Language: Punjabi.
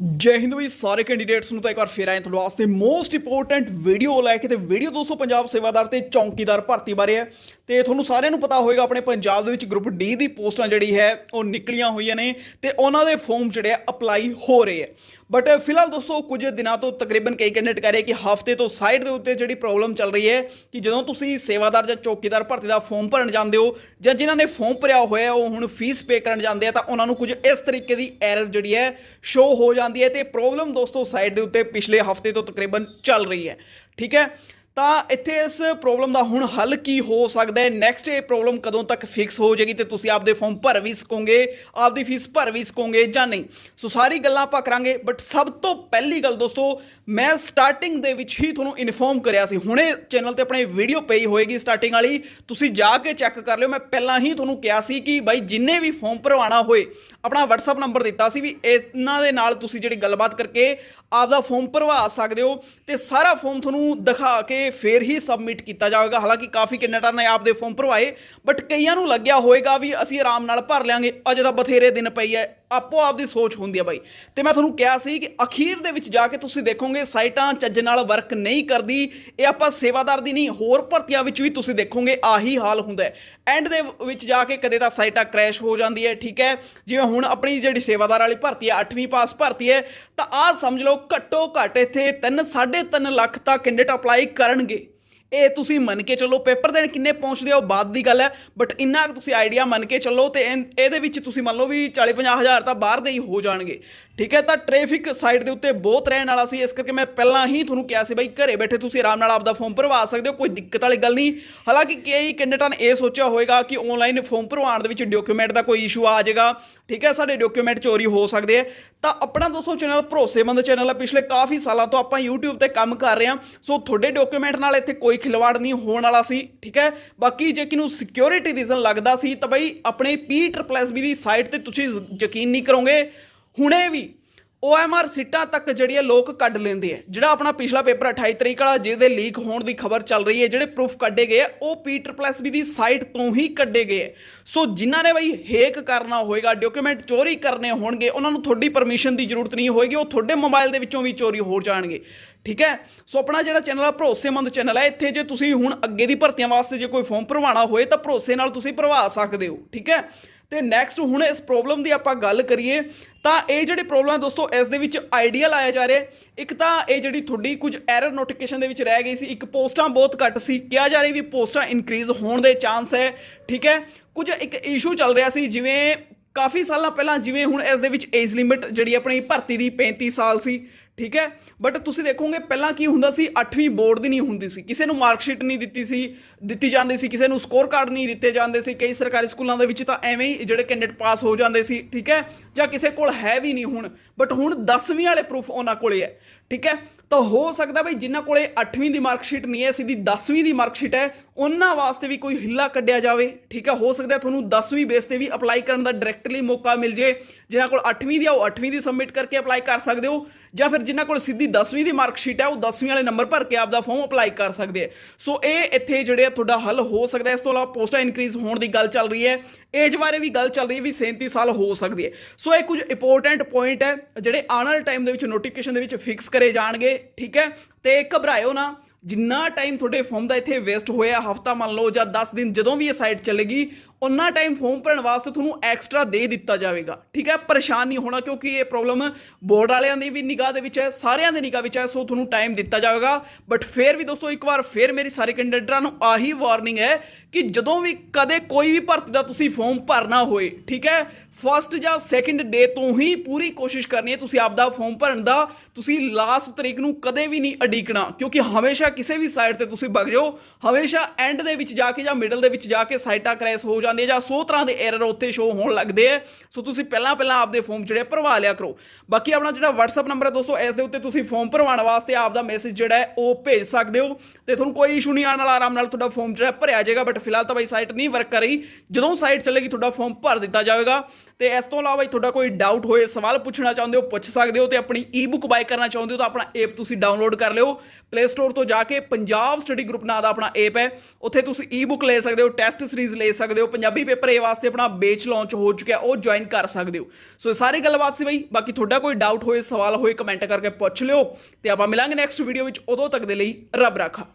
ਜੈ ਹਿੰਦ ਵੀ ਸਾਰੇ ਕੈਂਡੀਡੇਟਸ ਨੂੰ ਤਾਂ ਇੱਕ ਵਾਰ ਫੇਰ ਆਏ ਤੁਹਾਡੇ ਵਾਸਤੇ ਮੋਸਟ ਇੰਪੋਰਟੈਂਟ ਵੀਡੀਓ ਲੈ ਕੇ ਤੇ ਵੀਡੀਓ ਦੋਸਤੋ ਪੰਜਾਬ ਸੇਵਾਦਾਰ ਤੇ ਚੌਂਕੀਦਾਰ ਭਰਤੀ ਬਾਰੇ ਹੈ। ਤੇ ਤੁਹਾਨੂੰ ਸਾਰਿਆਂ ਨੂੰ ਪਤਾ ਹੋਵੇਗਾ ਆਪਣੇ ਪੰਜਾਬ ਦੇ ਵਿੱਚ ਗਰੁੱਪ ਡੀ ਦੀ ਪੋਸਟਾਂ ਜਿਹੜੀ ਹੈ ਉਹ ਨਿਕਲੀਆਂ ਹੋਈਆਂ ਨੇ ਤੇ ਉਹਨਾਂ ਦੇ ਫਾਰਮ ਜਿਹੜੇ ਆ ਅਪਲਾਈ ਹੋ ਰਹੇ ਹੈ। ਬਟ uh, ਫਿਲਹਾਲ ਦੋਸਤੋ, ਕੁਝ ਦਿਨਾਂ ਤੋਂ ਤਕਰੀਬਨ ਕਈ ਕੈਂਡੀਡੇਟ ਕਹਿ ਰਹੇ ਕਿ ਹਫ਼ਤੇ ਤੋਂ ਸਾਈਡ ਦੇ ਉੱਤੇ ਜਿਹੜੀ ਪ੍ਰੋਬਲਮ ਚੱਲ ਰਹੀ ਹੈ ਕਿ ਜਦੋਂ ਤੁਸੀਂ ਸੇਵਾਦਾਰ ਜਾਂ ਚੌਕੀਦਾਰ ਭਰਤੀ ਦਾ ਫਾਰਮ ਭਰਨ ਜਾਂਦੇ ਹੋ ਜਾਂ ਜਿਨ੍ਹਾਂ ਨੇ ਫਾਰਮ ਭਰਿਆ ਹੋਇਆ ਉਹ ਹੁਣ ਫੀਸ ਪੇ ਕਰਨ ਜਾਂਦੇ ਆ, ਤਾਂ ਉਹਨਾਂ ਨੂੰ ਕੁਝ ਇਸ ਤਰੀਕੇ ਦੀ ਐਰਰ ਜਿਹੜੀ ਹੈ ਸ਼ੋ ਹੋ ਜਾਂਦੀ ਹੈ ਤੇ ਪ੍ਰੋਬਲਮ ਦੋਸਤੋ ਸਾਈਟ ਦੇ ਉੱਤੇ ਪਿਛਲੇ ਹਫ਼ਤੇ ਤੋਂ ਤਕਰੀਬਨ ਚੱਲ ਰਹੀ ਹੈ। ਠੀਕ ਹੈ? ਤਾਂ ਇੱਥੇ ਇਸ ਪ੍ਰੋਬਲਮ ਦਾ ਹੁਣ ਹੱਲ ਕੀ ਹੋ ਸਕਦਾ ਹੈ? ਨੈਕਸਟ ਇਹ ਪ੍ਰੋਬਲਮ ਕਦੋਂ ਤੱਕ ਫਿਕਸ ਹੋ ਜਾਏਗੀ ਤੇ ਤੁਸੀਂ ਆਪਦੇ ਫਾਰਮ ਭਰ ਵੀ ਸਕੋਗੇ? ਆਪਦੀ ਫੀਸ ਭਰ ਵੀ ਸਕੋਗੇ ਜਾਂ ਨਹੀਂ? ਸੋ ਸਾਰੀ ਗੱਲਾਂ ਆਪਾਂ ਕਰਾਂਗੇ ਬਟ ਸਭ ਤੋਂ ਪਹਿਲੀ ਗੱਲ ਦੋਸਤੋ, ਮੈਂ ਸਟਾਰਟਿੰਗ ਦੇ ਵਿੱਚ ਹੀ ਤੁਹਾਨੂੰ ਇਨਫੋਰਮ ਕਰਿਆ ਸੀ। ਹੁਣੇ ਚੈਨਲ ਤੇ ਆਪਣੇ ਵੀਡੀਓ ਪਈ ਹੋਏਗੀ ਸਟਾਰਟਿੰਗ ਵਾਲੀ। ਤੁਸੀਂ ਜਾ ਕੇ ਚੈੱਕ ਕਰ ਲਿਓ। ਮੈਂ ਪਹਿਲਾਂ ਹੀ ਤੁਹਾਨੂੰ ਕਿਹਾ ਸੀ ਕਿ ਬਾਈ, ਜਿੰਨੇ ਵੀ ਫਾਰਮ ਭਰਵਾਉਣਾ ਹੋਏ ਆਪਣਾ WhatsApp ਨੰਬਰ ਦਿੱਤਾ ਸੀ ਵੀ ਇਹਨਾਂ ਦੇ ਨਾਲ ਤੁਸੀਂ ਜਿਹੜੀ ਗੱਲਬਾਤ ਕਰਕੇ ਆਪਦਾ ਫਾਰਮ ਭਰਵਾ ਸਕਦੇ ਹੋ ਤੇ ਸਾਰਾ ਫਾਰਮ ਤੁਹਾਨੂੰ ਦਿਖਾ ਕੇ ਫੇਰ ਹੀ ਸਬਮਿਟ ਕੀਤਾ ਜਾਵੇਗਾ। ਹਾਲਾਂਕਿ ਕਾਫੀ ਕੈਂਡੀਡੇਟਾਂ ਨੇ ਆਪਦੇ ਫਾਰਮ ਭਰਵਾਏ ਬਟ ਕਈਆਂ ਨੂੰ ਲੱਗਿਆ ਹੋਵੇਗਾ ਵੀ ਅਸੀਂ ਆਰਾਮ ਨਾਲ ਭਰ ਲਿਆਂਗੇ। ਅਜੇ ਤਾਂ ਬਥੇਰੇ ਦਿਨ ਪਈ ਹੈ ਆਪੋ ਆਪ ਦੀ ਸੋਚ ਹੁੰਦੀ ਹੈ ਬਾਈ। ਤੇ ਮੈਂ ਤੁਹਾਨੂੰ ਕਿਹਾ ਸੀ ਕਿ ਅਖੀਰ ਦੇ ਵਿੱਚ ਜਾ ਕੇ ਤੁਸੀਂ ਦੇਖੋਗੇ ਸਾਈਟਾਂ ਚੱਜ ਨਾਲ ਵਰਕ ਨਹੀਂ ਕਰਦੀ, ਇਹ ਆਪਾਂ ਸੇਵਾਦਾਰ ਦੀ ਨਹੀਂ, ਹੋਰ ਭਰਤੀਆਂ ਵਿੱਚ ਵੀ ਤੁਸੀਂ ਦੇਖੋਗੇ ਆਹੀ ਹਾਲ ਹੁੰਦਾ ਹੈ। ਐਂਡ ਦੇ ਵਿੱਚ ਜਾ ਕੇ ਕਦੇ ਤਾਂ ਸਾਈਟਾਂ ਕ੍ਰੈਸ਼ ਹੋ ਜਾਂਦੀ ਹੈ, ਠੀਕ ਹੈ? ਜਿਵੇਂ ਹੁਣ ਆਪਣੀ ਜਿਹੜੀ ਸੇਵਾਦਾਰ ਵਾਲੀ ਭਰਤੀ ਹੈ 8ਵੀਂ ਪਾਸ ਭਰਤੀ ਹੈ, ਤਾਂ ਆਹ ਸਮਝ ਲਓ ਘੱਟੋ ਘੱਟ ਇੱਥੇ 3 3.5 ਲੱਖ ਤੱਕ ਕੈਂਡੀਡੇਟ ਅਪਲਾਈ ਕਰਨਗੇ। ਇਹ ਤੁਸੀਂ ਮੰਨ ਕੇ ਚੱਲੋ ਪੇਪਰ ਦੇਣ ਕਿੰਨੇ ਪਹੁੰਚਦੇ ਹੋ ਬਾਅਦ ਦੀ ਗੱਲ ਹੈ ਬਟ ਇੰਨਾ ਕੁ ਤੁਸੀਂ ਆਈਡੀਆ ਮੰਨ ਕੇ ਚੱਲੋ ਤੇ ਇਨ- ਇਹਦੇ ਵਿੱਚ ਤੁਸੀਂ ਮੰਨ ਲਓ ਵੀ 40 50 ਹਜ਼ਾਰ ਤਾਂ ਬਾਹਰ ਦੇ ਹੀ ਹੋ ਜਾਣਗੇ। ਠੀਕ ਹੈ, ਤਾਂ ਟ੍ਰੈਫਿਕ ਸਾਈਡ ਦੇ ਉੱਤੇ ਬਹੁਤ ਰਹਿਣ ਵਾਲਾ ਸੀ, ਇਸ ਕਰਕੇ ਮੈਂ ਪਹਿਲਾਂ ਹੀ ਤੁਹਾਨੂੰ ਕਿਹਾ ਸੀ ਬਈ ਘਰੇ ਬੈਠੇ ਤੁਸੀਂ ਆਰਾਮ ਨਾਲ ਆਪਦਾ ਫਾਰਮ ਭਰਵਾ ਸਕਦੇ ਹੋ, ਕੋਈ ਦਿੱਕਤ ਵਾਲੀ ਗੱਲ ਨਹੀਂ। ਹਾਲਾਂਕਿ ਕਈ ਕੈਂਡੀਡੇਟਾਂ ਨੇ ਇਹ ਸੋਚਿਆ ਹੋਵੇਗਾ ਕਿ ਆਨਲਾਈਨ ਫਾਰਮ ਭਰਵਾਉਣ ਦੇ ਵਿੱਚ ਡਾਕੂਮੈਂਟ ਦਾ ਕੋਈ ਇਸ਼ੂ ਆ ਜਾਏਗਾ। ਠੀਕ ਹੈ, ਸਾਡੇ ਡਾਕੂਮੈਂਟ ਚੋਰੀ ਹੋ ਸਕਦੇ ਆ। ਤਾਂ ਆਪਣਾ ਦੋਸਤੋ ਚੈਨਲ ਭਰੋਸੇਮੰਦ ਚੈਨਲ ਹੈ ਪਿਛਲੇ ਕਾਫੀ ਸਾਲਾਂ ਤੋਂ ਆਪਾਂ YouTube ਤੇ ਕੰਮ ਕਰ ਰਹੇ ਹਾਂ। ਸੋ ਤੁਹਾਡੇ ਡਾਕੂਮੈਂਟ ਨਾਲ ਇੱਥੇ ਕੋਈ ਖਿਲਵਾੜ ਨਹੀਂ ਹੋਣ ਵਾਲਾ ਸੀ, ਠੀਕ ਹੈ? ਬਾਕੀ ਜੇ ਕਿਨੂੰ ਸਿਕਿਉਰਿਟੀ ਰੀਜ਼ਨ ਲੱਗਦਾ ਸੀ, ਤਾਂ ਬਈ ਆਪਣੇ P++ ਦੀ ਸਾਈਟ ਤੇ ਤੁਸੀਂ ਯਕੀਨ ਨਹੀਂ ਕਰੋਗੇ। ਹੁਣੇ ਵੀ OMR ਸਿੱਟਾਂ ਤੱਕ ਜਿਹੜੀਆਂ ਲੋਕ ਕੱਢ ਲੈਂਦੇ ਆ, ਜਿਹੜਾ ਆਪਣਾ ਪਿਛਲਾ ਪੇਪਰ 28 ਤਰੀਕ ਵਾਲਾ, ਜਿਹਦੇ ਲੀਕ ਹੋਣ ਦੀ ਖਬਰ ਚੱਲ ਰਹੀ ਹੈ, ਜਿਹੜੇ ਪ੍ਰੂਫ ਕੱਢੇ ਗਏ ਆ, ਉਹ P++ ਦੀ ਸਾਈਟ ਤੋਂ ਹੀ ਕੱਢੇ ਗਏ ਆ। ਸੋ ਜਿਨ੍ਹਾਂ ਨੇ ਬਈ ਹੇਕ ਕਰਨਾ ਹੋਏਗਾ ਡਾਕੂਮੈਂਟ ਚੋਰੀ ਕਰਨੇ ਹੋਣਗੇ, ਉਹਨਾਂ ਨੂੰ ਤੁਹਾਡੀ ਪਰਮਿਸ਼ਨ ਦੀ ਜ਼ਰੂਰਤ ਨਹੀਂ ਹੋਏਗੀ, ਉਹ ਤੁਹਾਡੇ ਮੋਬਾਈਲ ਦੇ ਵਿੱਚੋਂ ਵੀ ਚੋਰੀ ਹੋ ਜਾਣਗੇ। ਠੀਕ ਹੈ? ਸੋ ਆਪਣਾ ਜਿਹੜਾ ਚੈਨਲ ਆ, ਭਰੋਸੇਮੰਦ ਚੈਨਲ ਹੈ ਇੱਥੇ ਜੇ ਤੁਸੀਂ ਹੁਣ ਅੱਗੇ ਦੀ ਭਰਤੀਆਂ ਵਾਸਤੇ ਜੇ ਕੋਈ ਫਾਰਮ ਭਰਵਾਉਣਾ ਹੋਏ, ਤਾਂ ਭਰੋਸੇ ਨਾਲ ਤੁਸੀਂ ਭਰਵਾ ਸਕਦੇ ਹੋ, ਠੀਕ ਹੈ? ਤੇ ਨੈਕਸਟ ਹੁਣ ਇਸ ਪ੍ਰੋਬਲਮ ਦੀ ਆਪਾਂ ਗੱਲ ਕਰੀਏ, ਤਾਂ ਇਹ ਜਿਹੜੀ ਪ੍ਰੋਬਲਮ ਹੈ ਦੋਸਤੋ, ਇਸ ਦੇ ਵਿੱਚ ਆਈਡੀਆ ਲਾਇਆ ਜਾ ਰਿਹਾ ਇੱਕ ਤਾਂ ਇਹ ਜਿਹੜੀ ਤੁਹਾਡੀ ਕੁਝ ਐਰਰ ਨੋਟੀਫਿਕੇਸ਼ਨ ਦੇ ਵਿੱਚ ਰਹਿ ਗਈ ਸੀ, ਇੱਕ ਪੋਸਟਾਂ ਬਹੁਤ ਘੱਟ ਸੀ, ਕਿਹਾ ਜਾ ਰਿਹਾ ਵੀ ਪੋਸਟਾਂ ਇਨਕਰੀਜ਼ ਹੋਣ ਦੇ ਚਾਂਸ ਹੈ, ਠੀਕ ਹੈ? ਕੁਝ ਇੱਕ ਇਸ਼ੂ ਚੱਲ ਰਿਹਾ ਸੀ, ਜਿਵੇਂ ਕਾਫੀ ਸਾਲਾਂ ਪਹਿਲਾਂ, ਜਿਵੇਂ ਹੁਣ ਇਸ ਦੇ ਵਿੱਚ ਏਜ ਲਿਮਿਟ ਜਿਹੜੀ ਆਪਣੀ ਭਰਤੀ ਦੀ 35 ਸਾਲ ਸੀ ਠੀਕ ਹੈ? ਬਟ ਤੁਸੀਂ ਦੇਖੋਗੇ ਪਹਿਲਾਂ ਕੀ ਹੁੰਦਾ ਸੀ? 8ਵੀਂ ਬੋਰਡ ਦੀ ਨਹੀਂ ਹੁੰਦੀ ਸੀ। ਕਿਸੇ ਨੂੰ ਮਾਰਕਸ਼ੀਟ ਨਹੀਂ ਦਿੱਤੀ ਸੀ, ਦਿੱਤੀ ਜਾਂਦੀ ਸੀ। ਕਿਸੇ ਨੂੰ ਸਕੋਰ ਕਾਰਡ ਨਹੀਂ ਦਿੱਤੇ ਜਾਂਦੇ ਸੀ। ਕਈ ਸਰਕਾਰੀ ਸਕੂਲਾਂ ਦੇ ਵਿੱਚ ਤਾਂ ਐਵੇਂ ਹੀ ਜਿਹੜੇ ਕੈਂਡੀਡੇਟ ਪਾਸ ਹੋ ਜਾਂਦੇ ਸੀ, ਠੀਕ ਹੈ? ਜਾਂ ਕਿਸੇ ਕੋਲ ਹੈ ਵੀ ਨਹੀਂ ਹੁਣ। ਬਟ ਹੁਣ 10ਵੀਂ ਵਾਲੇ ਪ੍ਰੂਫ ਉਹਨਾਂ ਕੋਲੇ ਹੈ, ਠੀਕ ਹੈ? ਤਾਂ ਹੋ ਸਕਦਾ ਬਈ ਜਿਨ੍ਹਾਂ ਕੋਲੇ 8ਵੀਂ ਦੀ ਮਾਰਕਸ਼ੀਟ ਨਹੀਂ ਹੈ, ਸਿੱਧੀ 10ਵੀਂ ਦੀ ਮਾਰਕਸ਼ੀਟ ਹੈ, ਉਹਨਾਂ ਵਾਸਤੇ ਵੀ ਕੋਈ ਹਿੱਲਾ ਕੱਢਿਆ ਜਾਵੇ, ਠੀਕ ਹੈ? ਹੋ ਸਕਦਾ ਤੁਹਾਨੂੰ 10ਵੀਂ ਬੇਸ ਤੇ ਵੀ ਅਪਲਾਈ ਕਰਨ ਦਾ ਡਾਇਰੈਕਟਲੀ ਮੌਕਾ ਮਿਲ ਜੇ, ਜਿਨ੍ਹਾਂ ਕੋਲ 8ਵੀਂ ਦੀ ਆ, ਉਹ 8ਵੀਂ ਦੀ ਸਬਮਿਟ ਕਰਕੇ ਅਪਲਾਈ ਕਰ ਸਕਦੇ ਹੋ, ਜਾਂ ਫਿਰ ਜਿਨ੍ਹਾਂ ਕੋਲ ਸਿੱਧੀ 10ਵੀਂ ਦੀ ਮਾਰਕਸ਼ੀਟ ਹੈ, ਉਹ 10ਵੀਂ ਵਾਲੇ ਨੰਬਰ ਭਰ ਕੇ ਆਪਦਾ ਫਾਰਮ ਅਪਲਾਈ ਕਰ ਸਕਦੇ ਆ ਸੋ ਇਹ ਇੱਥੇ ਜਿਹੜੇ ਆ ਤੁਹਾਡਾ ਹੱਲ ਹੋ ਸਕਦਾ ਇਸ ਤੋਂ ਇਲਾਵਾ ਪੋਸਟਾਂ ਇਨਕਰੀਜ਼ ਹੋਣ ਦੀ ਗੱਲ ਚੱਲ ਰਹੀ ਹੈ। ਏਜ ਬਾਰੇ ਵੀ ਗੱਲ ਚੱਲ ਰਹੀ ਹੈ ਵੀ 37 ਸਾਲ ਹੋ ਸਕਦੀ ਹੈ। ਸੋ ਇਹ ਕੁਝ ਇੰਪੋਰਟੈਂਟ ਪੁਆਇੰਟ ਹੈ, ਜਿਹੜੇ ਆਉਣ ਵਾਲੇ ਟਾਈਮ ਦੇ ਵਿੱਚ ਨੋਟੀਫਿਕੇਸ਼ਨ ਦੇ ਵਿੱਚ ਫਿਕਸ ਕਰੇ ਜਾਣਗੇ, ਠੀਕ ਹੈ? ਤੇ ਘਬਰਾਇਓ ਨਾ, ਜਿੰਨਾ ਟਾਈਮ ਤੁਹਾਡੇ ਫਾਰਮ ਦਾ ਇੱਥੇ ਵੇਸਟ ਹੋਇਆ, ਹਫਤਾ ਮੰਨ ਲਓ ਜਾਂ 10 ਦਿਨ ਜਦੋਂ ਵੀ ਇਹ ਸਾਈਟ ਚੱਲੇਗੀ ਉਹਨਾਂ ਟਾਈਮ ਫਾਰਮ ਭਰਨ ਵਾਸਤੇ ਤੁਹਾਨੂੰ ਐਕਸਟਰਾ ਦੇ ਦਿੱਤਾ ਜਾਵੇਗਾ, ਠੀਕ ਹੈ? ਪਰੇਸ਼ਾਨ ਨਹੀਂ ਹੋਣਾ, ਕਿਉਂਕਿ ਇਹ ਪ੍ਰੋਬਲਮ ਬੋਰਡ ਵਾਲਿਆਂ ਦੀ ਵੀ ਨਿਗਾਹ ਦੇ ਵਿੱਚ ਹੈ, ਸਾਰਿਆਂ ਦੀ ਨਿਗਾਹ ਵਿੱਚ ਹੈ, ਸੋ ਤੁਹਾਨੂੰ ਟਾਈਮ ਦਿੱਤਾ ਜਾਵੇਗਾ। ਬਟ ਫੇਰ ਵੀ ਦੋਸਤੋ, ਇੱਕ ਵਾਰ ਫੇਰ ਮੇਰੀ ਸਾਰੇ ਕੈਂਡੀਡੇਟਰਾਂ ਨੂੰ ਆਹੀ ਵਾਰਨਿੰਗ ਹੈ ਕਿ ਜਦੋਂ ਵੀ ਕਦੇ ਕੋਈ ਵੀ ਭਰਤੀ ਦਾ ਤੁਸੀਂ ਫਾਰਮ ਭਰਨਾ ਹੋਏ, ਠੀਕ ਹੈ? ਫਸਟ ਜਾਂ ਸੈਕਿੰਡ ਡੇ ਤੋਂ ਹੀ ਪੂਰੀ ਕੋਸ਼ਿਸ਼ ਕਰਨੀ ਹੈ ਤੁਸੀਂ ਆਪਦਾ ਫਾਰਮ ਭਰਨ ਦਾ। ਤੁਸੀਂ ਲਾਸਟ ਤਰੀਕ ਨੂੰ ਕਦੇ ਵੀ ਨਹੀਂ ਅਡੀਕਣਾ ਕਿਉਂਕਿ ਹਮੇਸ਼ਾ ਕਿਸੇ ਵੀ ਸਾਈਟ ਤੇ ਤੁਸੀਂ ਵਗ ਜਾਓ, ਹਮੇਸ਼ਾ ਐਂਡ ਦੇ ਵਿੱਚ ਜਾ ਕੇ ਜਾਂ ਮਿਡਲ ਦੇ ਵਿੱਚ ਜਾ ਕੇ ਸਾਈਟਾਂ ਕ੍ਰੈਸ਼ ਹੋ ਜਾਂਦੀਆਂ ਜਾਂ 100 ਤਰ੍ਹਾਂ ਦੇ ਐਰਰ ਉੱਥੇ ਸ਼ੋ ਹੋਣ ਲੱਗਦੇ ਆ ਸੋ ਤੁਸੀਂ ਪਹਿਲਾਂ ਪਹਿਲਾਂ ਆਪਦੇ ਫਾਰਮ ਜਿਹੜੇ ਭਰਵਾ ਲਿਆ ਕਰੋ। ਬਾਕੀ ਆਪਣਾ ਜਿਹੜਾ WhatsApp ਨੰਬਰ ਹੈ ਦੋਸਤੋ, ਇਸ ਦੇ ਉੱਤੇ ਤੁਸੀਂ ਫਾਰਮ ਭਰਵਾਉਣ ਵਾਸਤੇ ਆਪਦਾ ਮੈਸੇਜ ਜਿਹੜਾ ਹੈ ਉਹ ਭੇਜ ਸਕਦੇ ਹੋ। ਤੇ ਤੁਹਾਨੂੰ ਕੋਈ ਇਸ਼ੂ ਨਹੀਂ ਆਉਣ ਵਾਲਾ, ਆਰਾਮ ਨਾਲ ਤੁਹਾਡਾ ਫਾਰਮ ਜਿਹੜਾ ਭਰਿਆ ਜਾਏਗਾ ਬਟ ਫਿਲਹਾਲ ਤਾਂ ਬਾਈ ਸਾਈਟ ਨਹੀਂ ਵਰਕ ਕਰ ਰਹੀ। ਜਦੋਂ ਸਾਈਟ ਚੱਲੇਗੀ, ਤੁਹਾਡਾ ਫਾਰਮ ਭਰ ਦਿੱਤਾ ਜਾਵੇਗਾ। ਤੇ ਇਸ ਤੋਂ ਇਲਾਵਾ ਤੁਹਾਡਾ ਕੋਈ ਡਾਊਟ ਹੋਏ, ਸਵਾਲ ਪੁੱਛਣਾ ਚਾਹੁੰਦੇ ਹੋ, ਪੁੱਛ ਸਕਦੇ ਹੋ ਤੇ ਆਪਣੀ ਈ-ਬੁੱਕ ਬਾਏ ਕਰਨਾ ਚਾਹੁੰਦੇ ਹੋ ਤਾਂ ਆਪਣਾ ਐਪ ਤੁਸੀਂ ਡਾਊਨਲੋਡ ਕਰ ਲਿਓ। ਪਲੇ ਸਟੋਰ ਤੋਂ ਜਾ ਕੇ ਪੰਜਾਬ ਸਟੱਡੀ ਗਰੁੱਪ ਨਾਂ ਦਾ ਆਪਣਾ ਐਪ ਹੈ। ਉੱਥੇ ਤੁਸੀਂ ਈ-ਬੁੱਕ ਲੈ ਸਕਦੇ ਹੋ ਟੈਸਟ ਸੀਰੀਜ਼ ਲੈ ਸਕਦੇ ਹੋ, ਪੰਜਾਬੀ ਪੇਪਰ ਏ ਵਾਸਤੇ ਆਪਣਾ ਬੇਚ ਲਾਂਚ ਹੋ ਚੁੱਕਿਆ, ਉਹ ਜੁਆਇਨ ਕਰ ਸਕਦੇ ਹੋ। ਸੋ ਇਹ ਸਾਰੀ ਗੱਲਬਾਤ ਸੀ ਬਈ, ਬਾਕੀ ਤੁਹਾਡਾ ਕੋਈ ਡਾਊਟ ਹੋਏ, ਸਵਾਲ ਹੋਏ ਕਮੈਂਟ ਕਰਕੇ ਪੁੱਛ ਲਿਓ ਤੇ ਆਪਾਂ ਮਿਲਾਂਗੇ ਨੈਕਸਟ ਵੀਡੀਓ ਵਿੱਚ। ਉਦੋਂ ਤੱਕ ਦੇ ਲਈ ਰੱਬ ਰਾਖਾ।